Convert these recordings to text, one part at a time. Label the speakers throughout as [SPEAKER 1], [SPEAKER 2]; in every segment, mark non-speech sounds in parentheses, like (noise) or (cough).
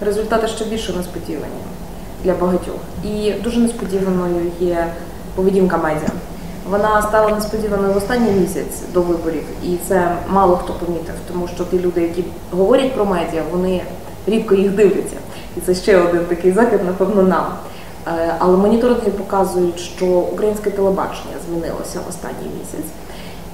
[SPEAKER 1] результати ще більше несподівані для багатьох. І дуже несподіваною є поведінка медіа. Вона стала несподіваною в останній місяць до виборів, і це мало хто помітив, тому що ті люди, які говорять про медіа, вони рідко їх дивляться. І це ще один такий закид, напевно, нам. Е, Але моніторинги показують, що українське телебачення змінилося в останній місяць.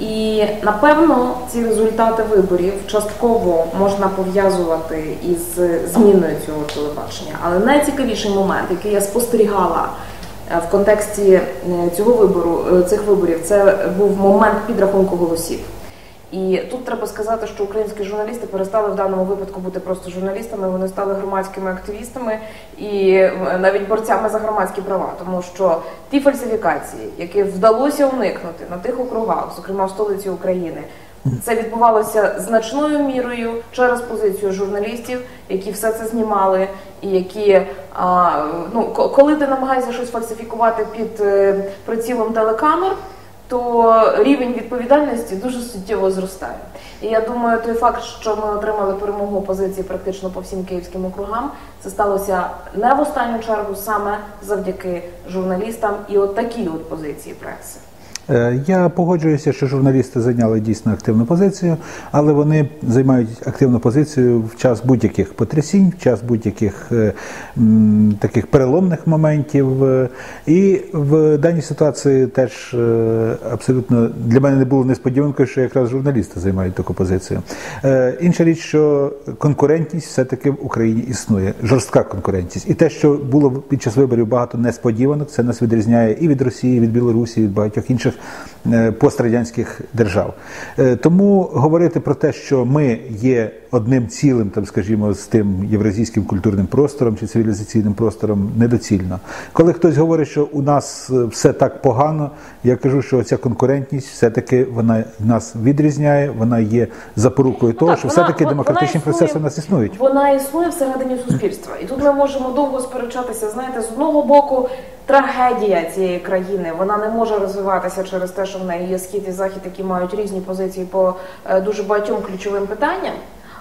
[SPEAKER 1] І напевно ці результати виборів частково можна пов'язувати із зміною цього телебачення. Але найцікавіший момент, який я спостерігала е, в контексті е, цього вибору, е, цих виборів, це був момент підрахунку голосів. І тут треба сказати, що українські журналісти перестали в даному випадку бути просто журналістами, вони стали громадськими активістами і е, навіть борцями за громадські права, тому що ті фальсифікації, які вдалося уникнути на тих округах, зокрема в столиці України. Це відбувалося значною мірою через позицію журналістів, які все це знімали, і які а, ну ко- коли ти намагаєшся щось фальсифікувати під е, прицілом телекамер, то рівень відповідальності дуже суттєво зростає. І я думаю, той факт, що ми отримали перемогу опозиції практично по всім київським округам, це сталося не в останню чергу саме завдяки журналістам і от такій от позиції преси.
[SPEAKER 2] Е, Я погоджуюся, що журналісти зайняли дійсно активну позицію, але вони займають активну позицію в час будь-яких потрясінь, в час будь-яких е, таких переломних моментів. Е, І в даній ситуації теж абсолютно для мене не було несподіванкою, що якраз журналісти займають таку позицію. Інша річ, що конкурентність все-таки в Україні існує, жорстка конкурентність. І те, що було під час виборів багато несподіванок, це нас відрізняє і від Росії, і від Білорусі, і від багатьох інших of пострадянських держав. Е, Тому говорити про те, що ми є одним цілим, там, скажімо, з тим євразійським культурним простором чи цивілізаційним простором, недоцільно. Коли хтось говорить, що у нас е, все так погано, я кажу, що ця конкурентність все-таки вона нас відрізняє, вона є запорукою того,
[SPEAKER 1] так,
[SPEAKER 2] що
[SPEAKER 1] вона-
[SPEAKER 2] все-таки
[SPEAKER 1] вона
[SPEAKER 2] демократичні
[SPEAKER 1] існує-
[SPEAKER 2] процеси у нас існують.
[SPEAKER 1] Вона існує всередині суспільства. І тут ми можемо довго сперечатися. Знаєте, з одного боку, трагедія цієї країни вона не може розвиватися через те, що в неї є схід і захід, які мають різні позиції по е, дуже багатьом ключовим питанням.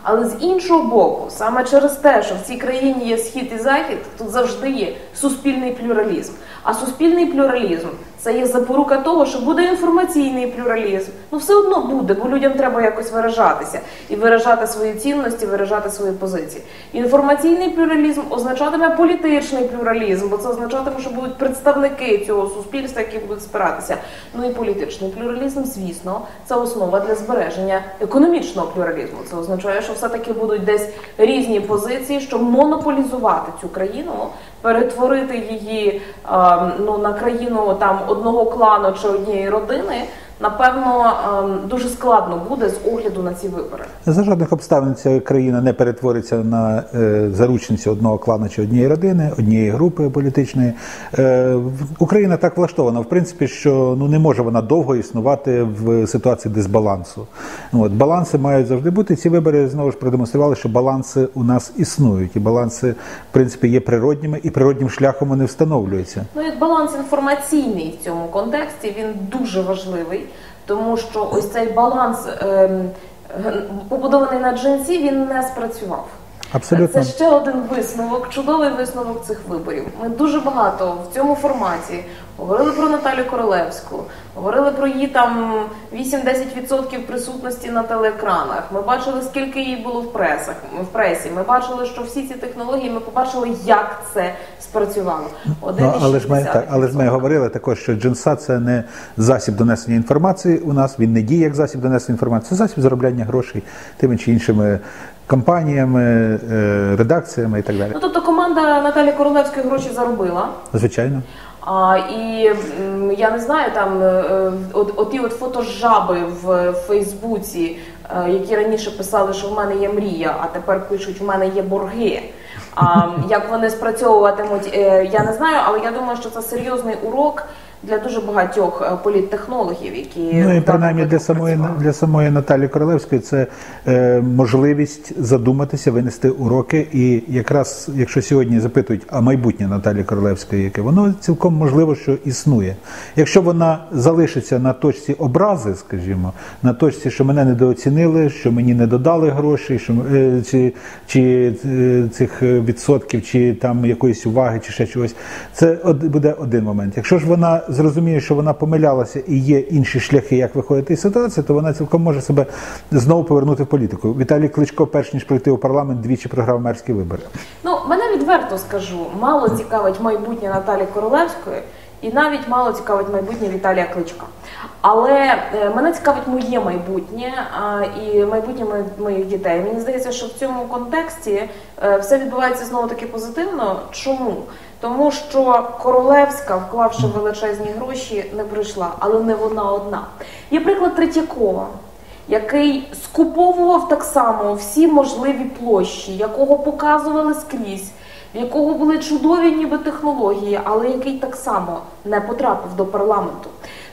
[SPEAKER 1] Але з іншого боку, саме через те, що в цій країні є схід і захід, тут завжди є суспільний плюралізм. А суспільний плюралізм це є запорука того, що буде інформаційний плюралізм. Ну все одно буде, бо людям треба якось виражатися і виражати свої цінності, виражати свої позиції. Інформаційний плюралізм означатиме політичний плюралізм, бо це означатиме, що будуть представники цього суспільства, які будуть спиратися. Ну і політичний плюралізм, звісно, це основа для збереження економічного плюралізму. Це означає, що все-таки будуть десь різні позиції, щоб монополізувати цю країну, перетворити її ем, ну на країну там одного клану чи однієї родини. Напевно, ем, дуже складно буде з огляду на ці вибори.
[SPEAKER 2] За жодних обставин ця країна не перетвориться на е, заручницю одного клану чи однієї родини, однієї групи політичної. Е, Україна так влаштована, в принципі, що ну не може вона довго існувати в ситуації дисбалансу. От баланси мають завжди бути. Ці вибори знову ж продемонстрували, що баланси у нас існують, і баланси, в принципі, є природніми, і природнім шляхом вони встановлюються.
[SPEAKER 1] Ну, як баланс інформаційний в цьому контексті він дуже важливий, тому що ось цей баланс ем, побудований на джинсі, він не спрацював.
[SPEAKER 2] Абсолютно.
[SPEAKER 1] Це ще один висновок, чудовий висновок цих виборів. Ми дуже багато в цьому форматі говорили про Наталю Королевську, говорили про її там 8-10% присутності на телеекранах. Ми бачили, скільки її було в пресах, в пресі. Ми бачили, що всі ці технології ми побачили, як це спрацювало.
[SPEAKER 2] Ну, але ж ми так, але ж ми говорили також, що джинса це не засіб донесення інформації у нас. Він не діє як засіб донесення інформації, це засіб заробляння грошей тими чи іншими компаніями, е, редакціями і так далі.
[SPEAKER 1] Ну тобто команда Наталі Королевської гроші заробила.
[SPEAKER 2] Звичайно.
[SPEAKER 1] А, і м, я не знаю, там е, е, от, оті от фотожаби в Фейсбуці, е, які раніше писали, що в мене є мрія, а тепер пишуть, в мене є борги. А як вони спрацьовуватимуть, е, я не знаю, але я думаю, що це серйозний урок для дуже багатьох е, політтехнологів, які
[SPEAKER 2] Ну і принаймні для самої для самої Наталі Королевської це е, можливість задуматися, винести уроки. І якраз якщо сьогодні запитують, а майбутнє Наталі Королевської, яке воно цілком можливо, що існує. Якщо вона залишиться на точці образи, скажімо, на точці, що мене недооцінили, що мені не додали грошей, що е, чи, чи е, цих е, відсотків, чи там якоїсь уваги, чи ще чогось, це буде один момент. Якщо ж вона зрозуміє, що вона помилялася і є інші шляхи, як виходити із ситуації, то вона цілком може себе знову повернути в політику. Віталій Кличко, перш ніж прийти у парламент, двічі програв мерські вибори.
[SPEAKER 1] Ну, мене відверто скажу, мало цікавить майбутнє Наталі Королевської, і навіть мало цікавить майбутнє Віталія Кличка. Але е, мене цікавить моє майбутнє і майбутнє моїх дітей. Мені здається, що в цьому контексті е, все відбувається знову таки позитивно. Чому? Тому що Королевська, вклавши величезні гроші, не прийшла, але не вона одна. Є приклад Третьякова який скуповував так само всі можливі площі, якого показували скрізь, в якого були чудові ніби технології, але який так само не потрапив до парламенту.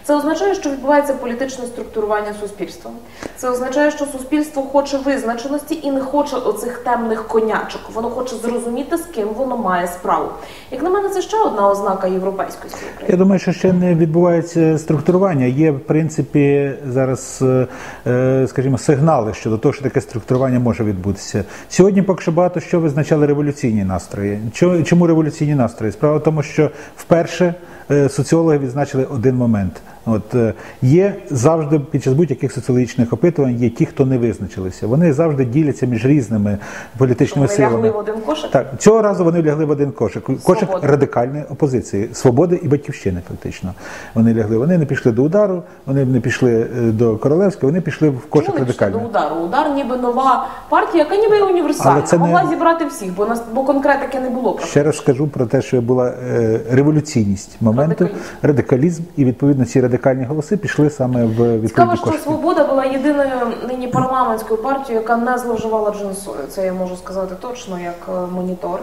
[SPEAKER 1] Це означає, що відбувається політичне структурування суспільства. Це означає, що суспільство хоче визначеності і не хоче оцих темних конячок. Воно хоче зрозуміти, з ким воно має справу. Як на мене, це ще одна ознака європейськості
[SPEAKER 2] Я думаю, що ще не відбувається структурування. Є в принципі зараз, е, е, скажімо, сигнали щодо того, що таке структурування може відбутися. Сьогодні поки що багато що визначали революційні настрої. Чо- Чому революційні настрої? Справа в тому, що вперше соціологи відзначили один момент. От е, є завжди під час будь-яких соціологічних опитувань є ті, хто не визначилися. Вони завжди діляться між різними політичними
[SPEAKER 1] Вони
[SPEAKER 2] силами.
[SPEAKER 1] лягли в один кошик.
[SPEAKER 2] Так, цього разу вони лягли в один кошик. Кошик радикальної опозиції, свободи і батьківщини, фактично. Вони лягли. Вони не пішли до удару, вони не пішли е, до королевського, вони пішли в кошик
[SPEAKER 1] Чому до удару? Удар ніби нова партія, яка ніби універсальна,
[SPEAKER 2] Але це не-
[SPEAKER 1] могла зібрати всіх, бо нас бо конкретики не було.
[SPEAKER 2] Ще раз скажу про те, що була е, революційність моменту,
[SPEAKER 1] Радикалізм.
[SPEAKER 2] радикалізм, і відповідно ці радикальні голоси пішли саме в
[SPEAKER 1] Цікаво, що свобода була єдиною нині парламентською партією, яка не зловживала джинсою. Це я можу сказати точно як е, монітор.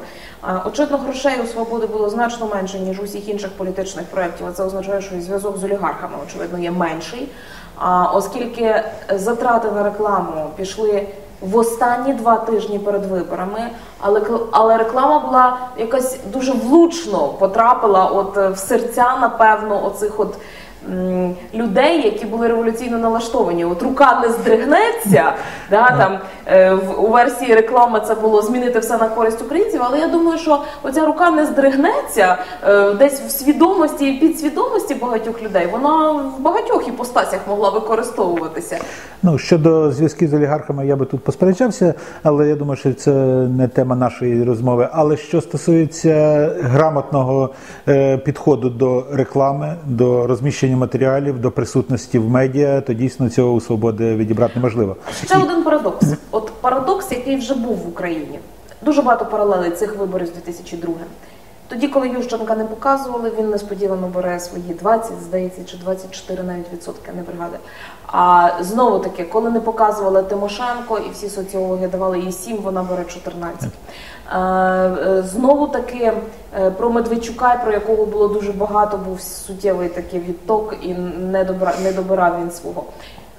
[SPEAKER 1] Очевидно, грошей у свободи було значно менше ніж у всіх інших політичних проєктів. Це означає, що і зв'язок з олігархами очевидно є менший. А оскільки затрати на рекламу пішли в останні два тижні перед виборами, але але реклама була якась дуже влучно потрапила от е, в серця, напевно, оцих от. Людей, які були революційно налаштовані, от рука не здригнеться, (laughs) да, там е, в у версії реклами це було змінити все на користь українців. Але я думаю, що оця рука не здригнеться е, десь в свідомості і підсвідомості багатьох людей. Вона в багатьох іпостасях могла використовуватися.
[SPEAKER 2] Ну щодо зв'язків з олігархами, я би тут посперечався, але я думаю, що це не тема нашої розмови. Але що стосується грамотного е, підходу до реклами, до розміщення матеріалів, до присутності в медіа, то дійсно цього у свободи відібрати неможливо.
[SPEAKER 1] Ще один парадокс. От парадокс, який вже був в Україні. Дуже багато паралелей цих виборів з 2002. Тоді, коли Ющенка не показували, він несподівано бере свої 20, здається, чи 24 навіть відсотки, не бригади. А знову таки, коли не показували Тимошенко, і всі соціологи давали їй 7, вона бере 14. Е, е, Знову таки про Медведчука, про якого було дуже багато, був суттєвий такий відток, і не добра- не добирав він свого.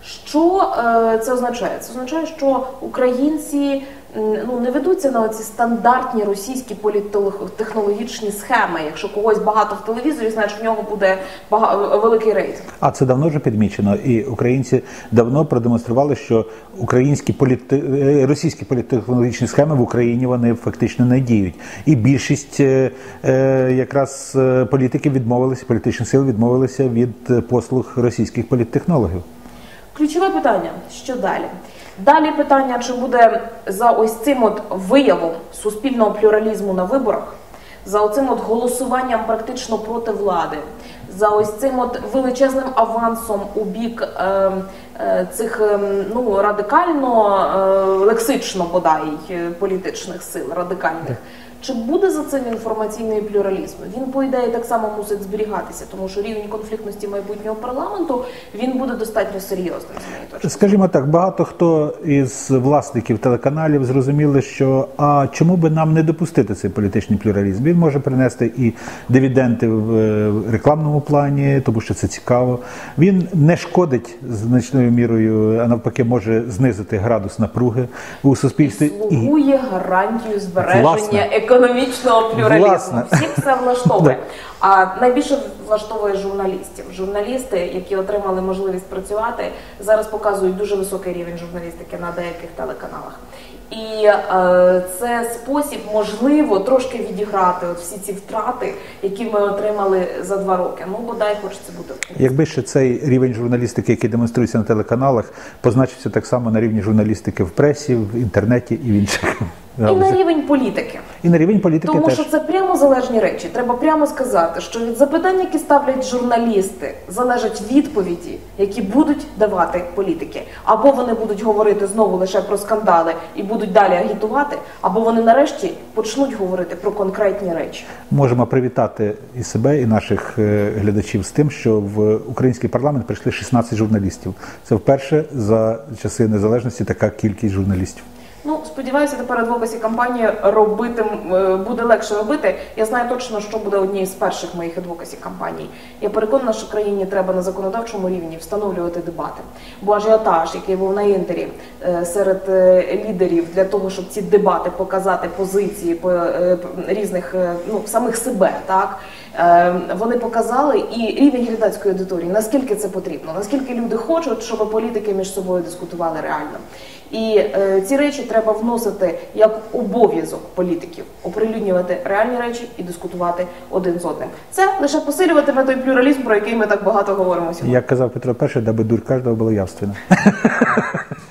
[SPEAKER 1] Що е, це означає? Це означає, що українці ну, не ведуться на оці стандартні російські політтехнологічні схеми. Якщо когось багато в телевізорі, значить в нього буде бага- великий рейтинг.
[SPEAKER 2] А це давно вже підмічено, і українці давно продемонстрували, що українські політи... е, російські політтехнологічні схеми в Україні вони фактично не діють. І більшість е, е, якраз е, політиків відмовилися, політичних сил відмовилися від е, послуг російських політтехнологів.
[SPEAKER 1] Ключове питання: що далі? Далі питання, чи буде за ось цим от виявом суспільного плюралізму на виборах, за оцим от голосуванням практично проти влади, за ось цим от величезним авансом у бік е, е, цих е, ну радикально е, лексично бодай е, політичних сил, радикальних. Чи буде за цим інформаційний плюралізм? Він по ідеї так само мусить зберігатися, тому що рівень конфліктності майбутнього парламенту він буде достатньо серйозним з моєї точки.
[SPEAKER 2] Скажімо так, багато хто із власників телеканалів зрозуміли, що а чому би нам не допустити цей політичний плюралізм? Він може принести і дивіденди в е, рекламному плані, тому що це цікаво. Він не шкодить значною мірою, а навпаки, може знизити градус напруги у суспільстві. І
[SPEAKER 1] слугує гарантію збереження
[SPEAKER 2] Власне.
[SPEAKER 1] Економічного плюралізму.
[SPEAKER 2] Власне.
[SPEAKER 1] Всіх це влаштовує. (laughs) А найбільше влаштовує журналістів. Журналісти, які отримали можливість працювати, зараз показують дуже високий рівень журналістики на деяких телеканалах. І е, це спосіб, можливо, трошки відіграти от всі ці втрати, які ми отримали за два роки. Ну, бодай хочеться бути.
[SPEAKER 2] Якби ще цей рівень журналістики, який демонструється на телеканалах, позначився так само на рівні журналістики в пресі, в інтернеті і в інших
[SPEAKER 1] І на рівень політики.
[SPEAKER 2] І на рівень політики
[SPEAKER 1] Тому
[SPEAKER 2] теж.
[SPEAKER 1] що це прямо залежні речі. Треба прямо сказати, що від запитань, які ставлять журналісти, залежать відповіді, які будуть давати політики. Або вони будуть говорити знову лише про скандали і будуть далі агітувати, або вони нарешті почнуть говорити про конкретні речі.
[SPEAKER 2] Можемо привітати і себе, і наших е, глядачів з тим, що в український парламент прийшли 16 журналістів. Це вперше за часи незалежності така кількість журналістів.
[SPEAKER 1] Ну, сподіваюся, тепер адвокасі кампанії робити е, буде легше робити. Я знаю точно, що буде однією з перших моїх адвокасі кампаній. Я переконана, що країні треба на законодавчому рівні встановлювати дебати. Бо ажіотаж, який був на інтері е, серед е, лідерів для того, щоб ці дебати показати позиції по різних ну самих себе, так вони показали і рівень глядацької аудиторії, наскільки це потрібно, наскільки люди хочуть, щоб політики між собою дискутували реально. І е, ці речі треба вносити як обов'язок політиків, оприлюднювати реальні речі і дискутувати один з одним. Це лише посилюватиме той плюралізм, про який ми так багато говоримо сьогодні.
[SPEAKER 2] Як казав Петро І, даби дурь кожного була явственна. (laughs)